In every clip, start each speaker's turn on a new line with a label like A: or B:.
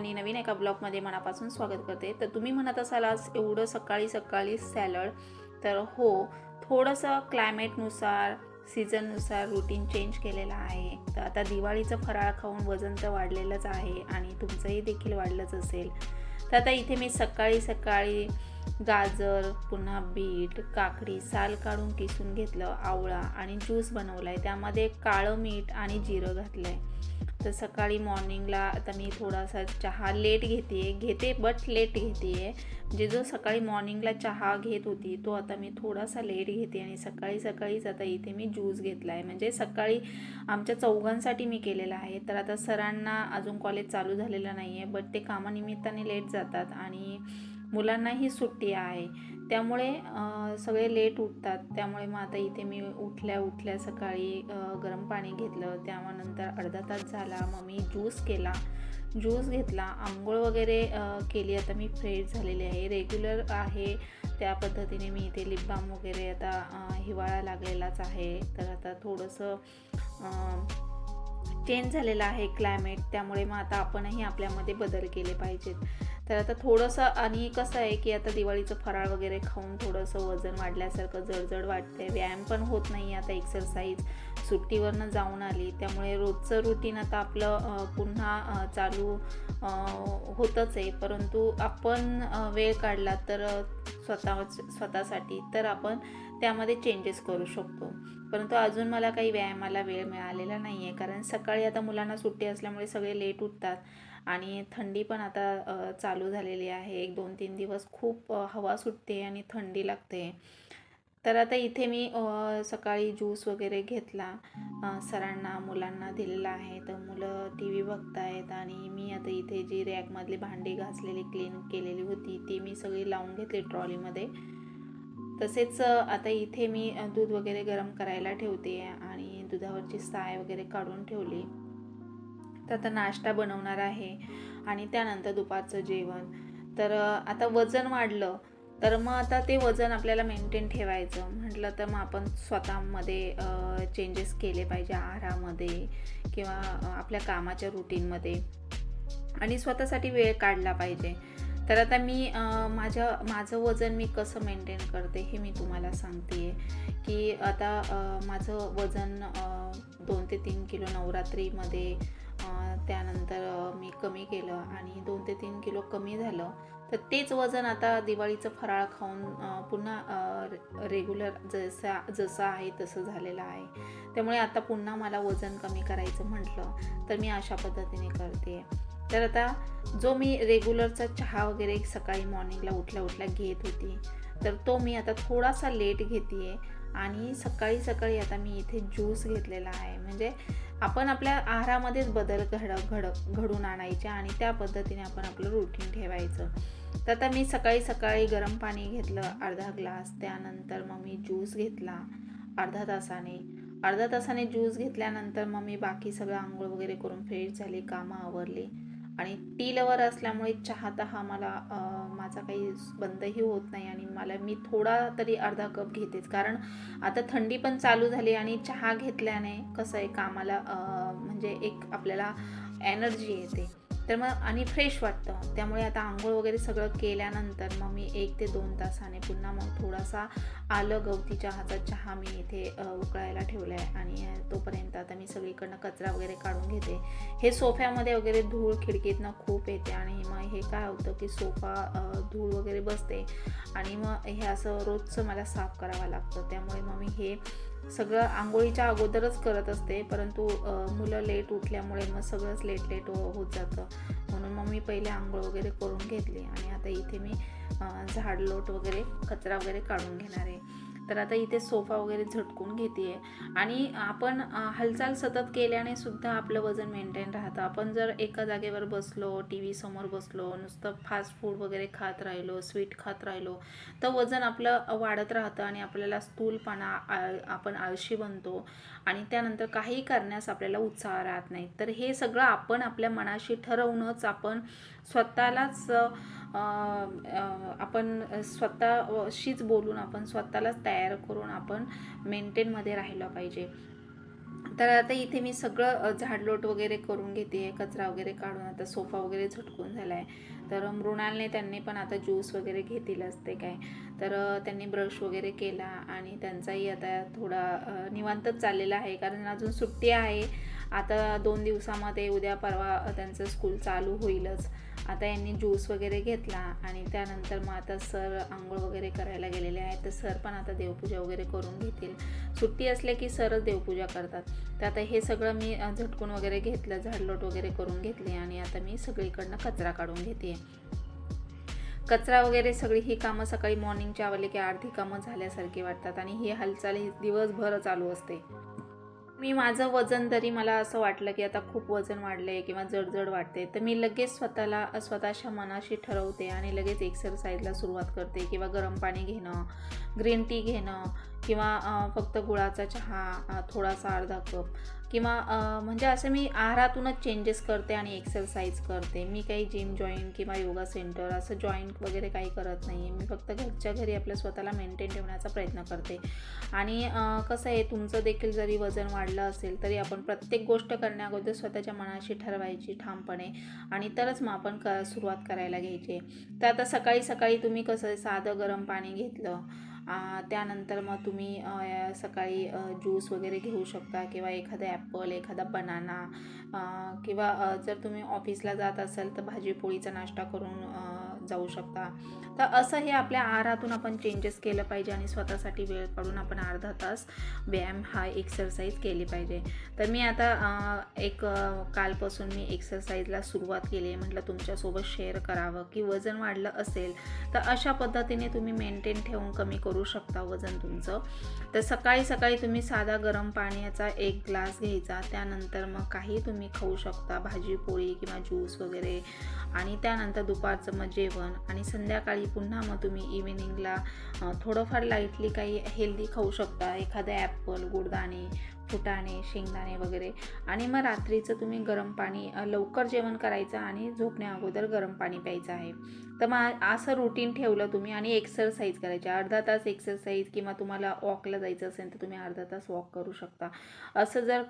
A: आणि नवीन एका ब्लॉगमध्ये मनापासून स्वागत करते. तर तुम्ही म्हणत असाल आज एवढं सकाळी सकाळी सॅलड. तर हो थोडंसं क्लायमेटनुसार सीझननुसार रुटीन चेंज केलेलं आहे. तर आता दिवाळीचं फराळ खाऊन वजन तर वाढलेलंच आहे आणि तुमचंही देखील वाढलंच असेल. तर आता इथे मी सकाळी सकाळी गाजर पुन्हा बीट काकडी साल काढून किसून घेतलं आवळा आणि ज्यूस बनवला आहे त्यामध्ये काळं मीठ आणि जिरं घातलं आहे तर सकाळी मॉर्निंगला आता मी थोडासा चहा लेट घेते घेते बट लेट घेते आहे म्हणजे जो सकाळी मॉर्निंगला चहा घेत होती तो आता मी थोडासा लेट घेते आणि सकाळी सकाळीच आता इथे मी ज्यूस घेतला आहे म्हणजे सकाळी आमच्या चौघांसाठी मी केलेला आहे. तर आता सरांना अजून कॉलेज चालू झालेलं नाही आहे बट ते कामानिमित्ताने लेट जातात आणि मुलांनाही सुट्टी आहे. त्यामुळे सगळे लेट उठतात. त्यामुळे मग आता इथे मी उठल्या उठल्या सकाळी गरम पाणी घेतलं. त्यानंतर अर्धा तास झाला. मग मी ज्यूस केला. ज्यूस घेतला. आंघोळ वगैरे केली. आता मी फ्रेश झालेली आहे. रेग्युलर आहे. त्या पद्धतीने मी इथे लिप बाम वगैरे आता हिवाळा लागलेलाच आहे. तर आता थोडंसं चेंज झालेलं आहे क्लायमेट त्यामुळे मग आता आपणही आपल्यामध्ये बदल केले पाहिजेत. तर आता थोडंसं आणि कसं आहे की आता दिवाळीचं फराळ वगैरे खाऊन थोडंसं वजन वाढल्यासारखं जडजड वाटतंय. व्यायाम पण होत नाही आता एक्सरसाइज सुट्टीवरनं जाऊन आली. त्यामुळे रोजचं रुटीन आता आपलं पुन्हा चालू होतंच होतच आहे. परंतु आपण वेळ काढला तर स्वतः स्वतःसाठी तर आपण त्यामध्ये चेंजेस करू शकतो. परंतु अजून मला काही व्यायामाला वेळ मिळालेला नाही आहे कारण सकाळी आता मुलांना सुट्टी असल्यामुळे सगळे लेट उठतात. आणि थंडी पण आता चालू झालेली आहे. एक दोन तीन दिवस खूप हवा सुटते आणि थंडी लागते. तर आता इथे मी सकाळी ज्यूस वगैरे घेतला. सरांना मुलांना दिलेला आहे. तर मुलं टी व्ही बघतायत आणि मी आता इथे जी रॅकमधली भांडी घासलेली क्लीन केलेली होती ती मी सगळी लावून घेतली ट्रॉलीमध्ये. तसेच आता इथे मी दूध वगैरे गरम करायला ठेवते आणि दुधावरची साय वगैरे काढून ठेवली. तर आता नाश्ता बनवणार आहे आणि त्यानंतर दुपारचं जेवण. तर आता वजन वाढलं तर मग आता ते वजन आपल्याला मेंटेन ठेवायचं. म्हटलं तर मग आपण स्वतःमध्ये चेंजेस केले पाहिजे आहारामध्ये किंवा आपल्या कामाच्या रुटीनमध्ये आणि स्वतःसाठी वेळ काढला पाहिजे. तर आता मी माझ्या माझं वजन मी कसं मेंटेन करते हे मी तुम्हाला सांगते की आता माझं वजन दोन ते तीन किलो नवरात्रीमध्ये त्यानंतर मी कमी केलं आणि दोन ते तीन किलो कमी झालं. तर तेच वजन आता दिवाळीचं फराळ खाऊन पुन्हा रेग्युलर जसा जसं आहे तसं झालेलं आहे. त्यामुळे आता पुन्हा मला वजन कमी करायचं म्हटलं तर मी अशा पद्धतीने करते. तर आता जो मी रेग्युलरचा चहा वगैरे सकाळी मॉर्निंगला उठल्या उठल्या घेत होती तर तो मी आता थोडासा लेट घेते आणि सकाळी सकाळी आता मी इथे ज्यूस घेतलेला आहे. म्हणजे आपण आपल्या आहारामध्येच बदल घड घड घडून आणायचे आणि त्या पद्धतीने आपण आपलं रुटीन ठेवायचं. तर आता मी सकाळी सकाळी गरम पाणी घेतलं अर्धा ग्लास. त्यानंतर मग मी ज्यूस घेतला अर्धा तासाने. अर्धा तासाने ज्यूस घेतल्यानंतर मग मी बाकी सगळं आंघोळ वगैरे करून फ्रेश झाली कामं आवरली. आणि टी लवर असल्यामुळे चहा तर हा मला माझा काही बंदही होत नाही आणि मला मी थोडा तरी अर्धा कप घेतेच. कारण आता थंडी पण चालू झाली आणि चहा घेतल्याने कसं आहे कामाला म्हणजे एक आपल्याला एनर्जी येते. तर मग आणि फ्रेश वाटतं. त्यामुळे आता आंघोळ वगैरे सगळं केल्यानंतर मग मी एक ते दोन तासाने पुन्हा मग थोडासा आलं गवती चहाचा चहा मी इथे उकळायला ठेवला आहे आणि तोपर्यंत आता मी सगळीकडनं कचरा वगैरे काढून घेते. हे सोफ्यामध्ये वगैरे धूळ खिडकीतनं खूप येते आणि मग हे काय होतं की सोफा धूळ वगैरे बसते आणि मग हे असं रोजचं मला साफ करावं लागतं. त्यामुळे मग मी हे सगळं आंघोळीच्या अगोदरच करत असते परंतु मुलं लेट उठल्यामुळे मग सगळंच लेट लेट हो, होत जातं. म्हणून मग मी पहिले आंघोळ वगैरे करून घेतली आणि आता इथे मी झाड झाडलोट वगैरे कचरा वगैरे काढून घेणार आहे. तर आता इथे सोफा वगैरे झटकून घेते आणि आपण हालचाल सतत केल्याने सुद्धा आपलं वजन मेंटेन राहतं. आपण जर एका जागेवर बसलो टी व्ही समोर बसलो नुसतं फास्ट फूड वगैरे खात राहिलो स्वीट खात राहिलो तर वजन आपलं वाढत राहतं आणि आपल्याला स्थूलपणा आळ आपण आळशी बनतो. आणि त्यानंतर काही करण्यास आपल्याला उत्साह राहत नाही. तर हे सगळं आपण आपल्या मनाशी ठरवूनच आपण स्वतःलाच आपण स्वतःशीच बोलून आपण स्वतःलाच तयार करून आपण मेंटेनमध्ये राहिलं पाहिजे. तर आता इथे मी सगळं झाडलोट वगैरे करून घेते कचरा वगैरे काढून आता सोफा वगैरे झटकून झाला आहे तर मृणालने त्यांनी पण आता ज्यूस वगैरे घेतील असते काय. तर त्यांनी ब्रश वगैरे केला आणि त्यांचाही आता थोडा निवांतच चाललेला आहे. कारण अजून सुट्टी आहे. आता दोन दिवसामध्ये उद्या परवा त्यांचं स्कूल चालू होईलच. आता यांनी ज्यूस वगैरे घेतला आणि त्यानंतर मग आता सर आंघोळ वगैरे करायला गेलेले आहेत. तर सर पण आता देवपूजा वगैरे करून घेतील. सुट्टी असले की सरच देवपूजा करतात. तर आता हे सगळं मी झटकून वगैरे घेतलं झाडलोट वगैरे करून घेतली आणि आता मी सगळीकडनं कचरा काढून घेते कचरा वगैरे सगळी ही कामं सकाळी मॉर्निंगच्या आवडली की अर्धी कामं झाल्यासारखी वाटतात आणि ही हालचाल ही दिवसभर चालू असते. मी माझं वजन जरी मला असं वाटलं की आता खूप वजन वाढलं आहे किंवा जडजड वाटते तर मी लगेच स्वतःला स्वतःच्या मनाशी ठरवते आणि लगेच एक्सरसाइजला सुरुवात करते किंवा गरम पाणी घेणं ग्रीन टी घेणं किंवा फक्त गुळाचा चहा थोडासा अर्धा कप किंवा म्हणजे असं मी आहारातूनच चेंजेस करते आणि एक्सरसाइज करते. मी काही जिम जॉईन किंवा योगा सेंटर असं जॉईन वगैरे काही करत नाही आहे मी फक्त घरच्या घरी आपल्या स्वतःला मेंटेन ठेवण्याचा प्रयत्न करते. आणि कसं आहे तुमचं देखील जरी वजन वाढलं असेल तरी आपण प्रत्येक गोष्ट करण्याअगोदर स्वतःच्या मनाशी ठरवायची ठामपणे आणि तरच मग आपण क सुरुवात करायला घ्यायची. तर आता सकाळी सकाळी तुम्ही कसं आहे, साधं गरम पाणी घेतलं त्यानंतर मग तुम्ही सकाळी ज्यूस वगैरे घेऊ शकता किंवा एखादा ॲपल एखादा बनाना किंवा जर तुम्ही ऑफिसला जात असाल तर भाजीपोळीचा नाश्ता करून जाऊ शकता. तर असं हे आपल्या आहारातून आपण चेंजेस केलं पाहिजे आणि स्वतःसाठी वेळ काढून आपण अर्धा तास व्यायाम हा एक्सरसाइज केली पाहिजे. तर मी आता एक कालपासून मी एक्सरसाइजला सुरुवात केली आहे. म्हटलं तुमच्यासोबत शेअर करावं की वजन वाढलं असेल तर अशा पद्धतीने तुम्ही मेंटेन ठेवून कमी करू शकता वजन तुमचं. तर सकाळी सकाळी तुम्ही साधा गरम पाण्याचा एक ग्लास घ्यायचा. त्यानंतर मग काही तुम्ही खाऊ शकता. भाजी पोळी किंवा ज्यूस वगैरे. आणि त्यानंतर दुपारचं मग जेवण आणि संध्याकाळी पुन्हा मग तुम्ही इव्हिनिंगला थोडंफार लाईटली काही हेल्दी खाऊ शकता. एखादं ॲपल गुडदाणे फुटाणे शेंगदाणे वगैरे. आणि मग रात्रीचं तुम्ही गरम पाणी लवकर जेवण करायचं आणि झोपण्या अगोदर गरम पाणी प्यायचं आहे. तर मग असं रुटीन ठेवलं तुम्ही आणि एक्सरसाइज करायची. अर्धा तास एक्सरसाइज किंवा तुम्हाला वॉकला जायचं असेल तर तुम्ही अर्धा तास वॉक करू शकता. असं जर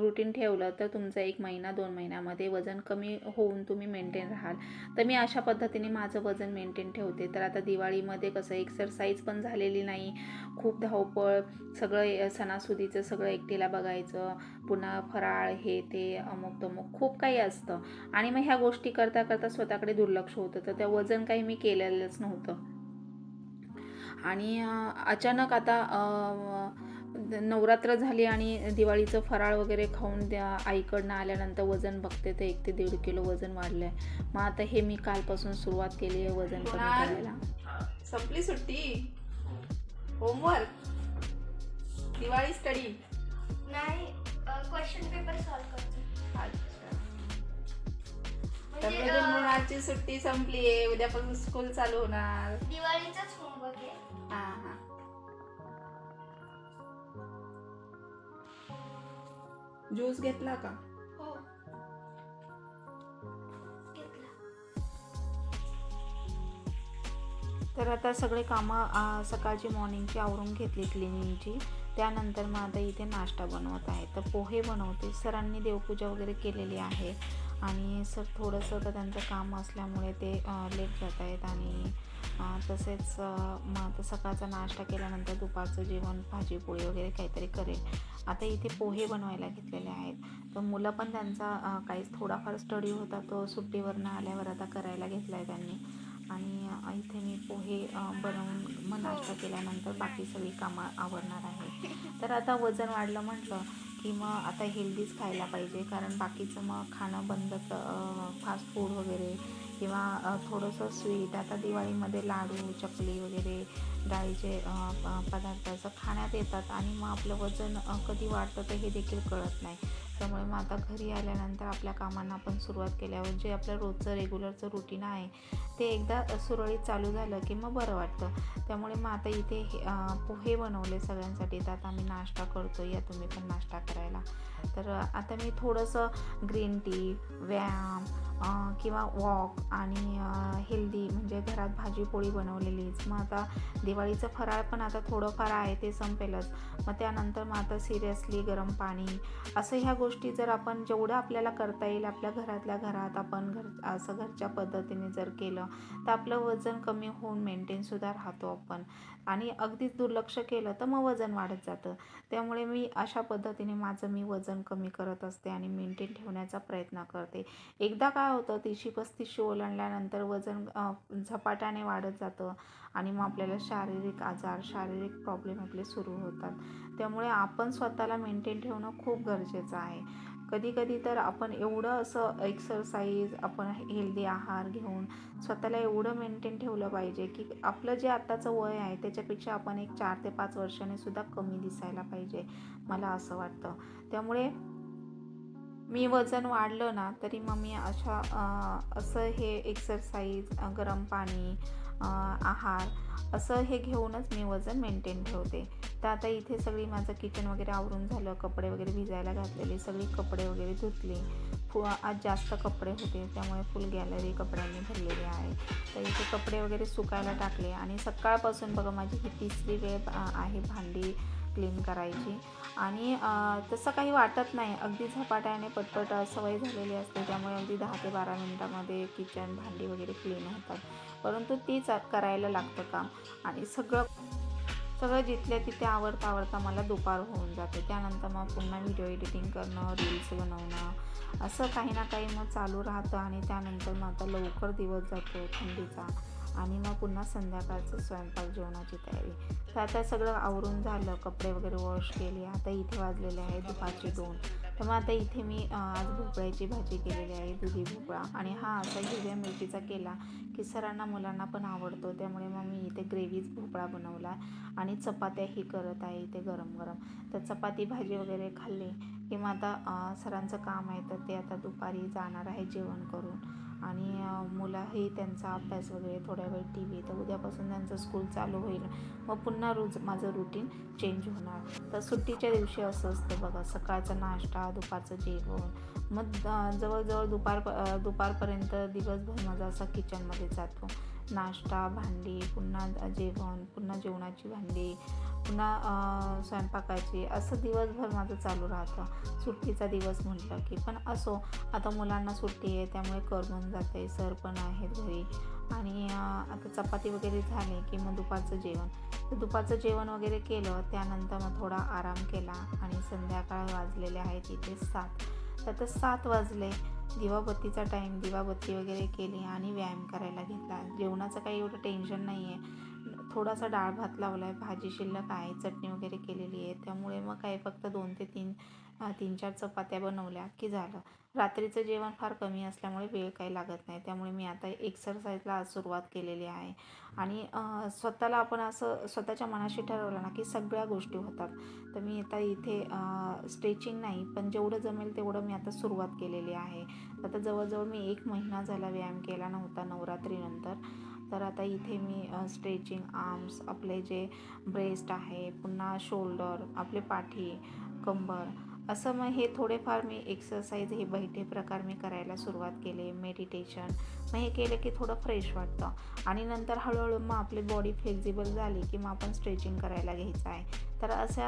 A: रुटीन ठेवलं तर तुमचं एक महिना दोन महिन्यामध्ये वजन कमी होऊन तुम्ही मेंटेन राहाल. तर मी अशा पद्धतीने माझं वजन मेंटेन ठेवते. तर आता दिवाळीमध्ये कसं एक्सरसाइज पण झालेली नाही. खूप धावपळ सगळं सणासुदीचं सगळं एकटे एकटीला बघायचं पुन्हा फराळ हे ते अमुक तमुक खूप काही असतं. आणि मग ह्या गोष्टी करता करता स्वतःकडे दुर्लक्ष होतं. तर त्या वजन काही मी केलेलंच नव्हतं. आणि अचानक आता नवरात्र झाली आणि दिवाळीचं फराळ वगैरे खाऊन त्या आईकडनं आल्यानंतर वजन बघते तर एक ते दीड किलो वजन वाढलं आहे मग आता हे मी कालपासून सुरुवात केली आहे वजन कमी? करायला.
B: संपली सुट्टी? होमवर्क दिवाळी स्टडी
C: नाही क्वेश्चन पेपर सॉल्व करतो.
B: अच्छा. तर
C: म्हणजे
B: म्हणजे
C: अं,
B: मृणालची सुट्टी संपली आहे उद्यापासून स्कूल चालू होणार.
C: दिवाळीचाच होमवर्क आहे.
B: हा हा. ज्यूस घेतला का?
C: हो. घेतला.
A: तर आता सगळे कामं आ, सकाळची मॉर्निंगची आवरून घेतली क्लिनिंगची त्यानंतर मग आता इथे नाश्ता बनवत आहे. तर पोहे बनवते. सरांनी देवपूजा वगैरे केलेली आहे. आणि सर थोडंसं तर त्यांचं काम असल्यामुळे ते लेट जात आहेत आणि तसेच मग आता सकाळचा नाश्ता केल्यानंतर दुपारचं जेवण भाजी पोळी वगैरे काहीतरी करेल. आता इथे पोहे बनवायला घेतलेले आहेत. तर मुलं पण त्यांचा काही थोडाफार स्टडी होता तो सुट्टीवरनं आल्यावर आता करायला घेतला आहे त्यांनी. आणि इथे मी पोहे बनवून मग नाश्ता केल्यानंतर बाकी सगळी कामं आवडणार आहे. तर आता वजन वाढलं म्हटलं की मग आता हेल्दीच खायला पाहिजे. कारण बाकीचं मग खाणं बंद फास्ट फूड वगैरे किंवा थोडंसं स्वीट आता दिवाळीमध्ये लाडू चकली वगैरे डाळीचे प- पदार्थ असं खाण्यात येतात आणि मग आपलं वजन कधी वाढतं तर हे देखील कळत नाही. त्यामुळे मग आता घरी आल्यानंतर आपल्या कामांना आपण सुरुवात केल्यावर जे आपलं रोजचं रेग्युलरचं रुटीन आहे ते एकदा सुरळीत चालू झालं की मग बरं वाटतं. त्यामुळे मग आता इथे हे, पोहे बनवले सगळ्यांसाठी. तर आता आम्ही नाश्ता करतो या तुम्ही पण नाश्ता करायला. तर आता मी थोडंसं ग्रीन टी व्यायाम किंवा वॉक आणि हेल्दी म्हणजे घरात भाजी पोळी बनवलेलीच. मग आता दिवाळीचं फराळ पण आता थोडंफार आहे ते संपेलच. मग त्यानंतर मग आता सिरियसली गरम पाणी. असं ह्या गोष्टी जर आपण जेवढं आपल्याला करता येईल आपल्या घरातल्या घरात आपण घर असं घरच्या पद्धतीने जर केलं तर आपलं वजन कमी होऊन मेंटेनसुद्धा राहतो आपण. आणि अगदीच दुर्लक्ष केलं तर मग वजन वाढत जातं. त्यामुळे मी अशा पद्धतीने माझं मी वजन वजन कमी करत असते आणि मेंटेन ठेवण्याचा प्रयत्न करते. एकदा काय होतं तिशी पस्तीसशे ओलांडल्यानंतर वजन झपाट्याने वाढत जातं आणि मग आपल्याला शारीरिक आजार शारीरिक प्रॉब्लेम आपले सुरू होतात. त्यामुळे आपण स्वतःला मेंटेन ठेवणं खूप गरजेचं आहे. कधी कधी तर आपण एवढं असं एक्सरसाइज आपण हेल्दी आहार घेऊन स्वतःला एवढं मेंटेन ठेवलं पाहिजे की आपलं जे आत्ताचं वय आहे त्याच्यापेक्षा आपण एक चार ते पाच वर्षाने सुद्धा कमी दिसायला पाहिजे मला असं वाटतं. त्यामुळे मी वजन वाढलं ना तरी मग मी अशा असं हे एक्सरसाइज गरम पाणी आहार. असं हे घेऊनच मी वजन मेंटेन ठेवते. तर आता इथे सगळी माझं किचन वगैरे आवरून झालं. कपडे वगैरे भिजायला घातलेले. सगळी कपडे वगैरे धुतले. फु आज जास्त कपडे होते. त्यामुळे फुल गॅलरी कपड्यांनी भरलेली आहे. तर इथे कपडे वगैरे सुकायला टाकले. आणि सकाळपासून बघा माझी ही तिसरी वेळ आहे भांडी क्लीन करायची. आणि तसं काही वाटत नाही. अगदी झपाट्याने पटपट सवय झालेली असते. त्यामुळे अगदी दहा ते बारा मिनटामध्ये किचन भांडी वगैरे क्लीन होतात. परंतु तीच करायला लागतं काम. आणि सगळं सगळं जिथल्या तिथे आवडता आवडता मला दुपार होऊन जाते. त्यानंतर मग पुन्हा व्हिडिओ एडिटिंग करणं रील्स बनवणं असं काही ना काही मग चालू राहतं. आणि त्यानंतर मग आता लवकर दिवस जातो थंडीचा. आणि मग पुन्हा संध्याकाळचं स्वयंपाक जेवणाची तयारी. तर आता सगळं आवरून झालं. कपडे वगैरे वॉश केले. आता इथे वाजलेले आहे दुपारचे दोन. तर मग आता इथे मी आज भोपळ्याची भाजी केलेली आहे दुधी भोपळा. आणि हा असा हिरव्या मिरचीचा केला की सरांना मुलांना पण आवडतो. त्यामुळे मग मी इथे ग्रेव्हीज भोपळा बनवला आणि चपात्याही करत आहे इथे गरम गरम तर चपाती भाजी वगैरे खाल्ली की मग आता सरांचं काम आहे तर ते आता दुपारी जाणार आहे जेवण करून. आणि मुलं मुलंही त्यांचा अभ्यास वगैरे थोड्या वेळ टी व्ही तर उद्यापासून त्यांचं स्कूल चालू होईल. मग पुन्हा रोज माझं रुटीन चेंज होणार. तर सुट्टीच्या दिवशी असं असतं बघा सकाळचा नाश्ता दुपारचं जेवण. मग जवळजवळ दुपार दुपारपर्यंत दिवसभर माझा असा किचनमध्ये जातो. नाश्ता भांडी पुन्हा जेवण पुन्हा जेवणाची भांडी. पुन्हा स्वयंपाकाची. असं दिवसभर माझं चालू राहतं. सुट्टीचा दिवस म्हटलं की पण असो. आता मुलांना सुट्टी आहे त्यामुळे करमून जाते सर पण आहेत घरी. आणि आता चपाती वगैरे झाली की मग दुपारचं जेवण. तर दुपारचं जेवण वगैरे केलं त्यानंतर मग थोडा आराम केला आणि संध्याकाळ वाजलेले आहेत इथे सात. तर आता सात वाजले. दिवाबत्तीचा टाईम दिवाबत्ती वगैरे केली आणि व्यायाम करायला घेतला. जेवणाचं काही एवढं टेन्शन नाही आहे थोडासा डाळ भात लावला आहे भाजी शिल्लक आहे चटणी वगैरे केलेली आहे. त्यामुळे मग काय फक्त दोन ते तीन तीन चार चपात्या बनवल्या की झालं. रात्रीचं जेवण फार कमी असल्यामुळे वेळ काही लागत नाही. त्यामुळे मी आता एक्सरसाइजला आज सुरुवात केलेली आहे. आणि स्वतःला आपण असं स्वतःच्या मनाशी ठरवलं ना की सगळ्या गोष्टी होतात. तर मी आता इथे स्ट्रेचिंग नाही पण जेवढं जमेल तेवढं मी आता सुरुवात केलेली आहे. आता जवळजवळ मी एक महिना झाला व्यायाम केला नव्हता नवरात्रीनंतर. तर आता इथे मी स्ट्रेचिंग आर्म्स आपले जे ब्रेस्ट आहे पुन्हा शोल्डर आपले पाठी कंबर असं मग हे थोडेफार मी एक्सरसाइज हे बैठे प्रकार मी करायला सुरुवात केले मेडिटेशन मग हे केलं की थोडं फ्रेश वाटतं. आणि नंतर हळूहळू मग आपली बॉडी फ्लेक्झिबल झाली की मग आपण स्ट्रेचिंग करायला घ्यायचं आहे. तर अशा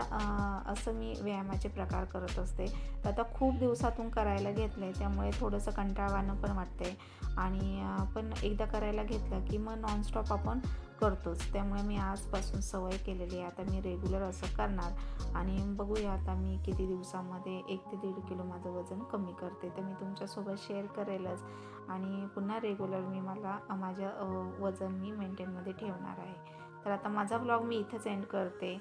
A: असं मी व्यायामाचे प्रकार करत असते. तर आता खूप दिवसातून करायला घेतलं आहे त्यामुळे थोडंसं कंटाळवाणं पण वाटते आणि पण एकदा करायला घेतलं की मग नॉनस्टॉप आपण करतोच. त्यामुळे मी आजपासून सवय केलेली आहे. आता मी रेग्युलर असं करणार आणि बघूया आता मी किती दिवसामध्ये एक ते दीड किलो माझं वजन कमी करते. तर मी तुमच्यासोबत शेअर करेलच. आणि पुन्हा रेग्युलर मी मला माझ्या वजन मी मेंटेनमध्ये ठेवणार आहे. तर आता माझा ब्लॉग मी इथंच एंड करते.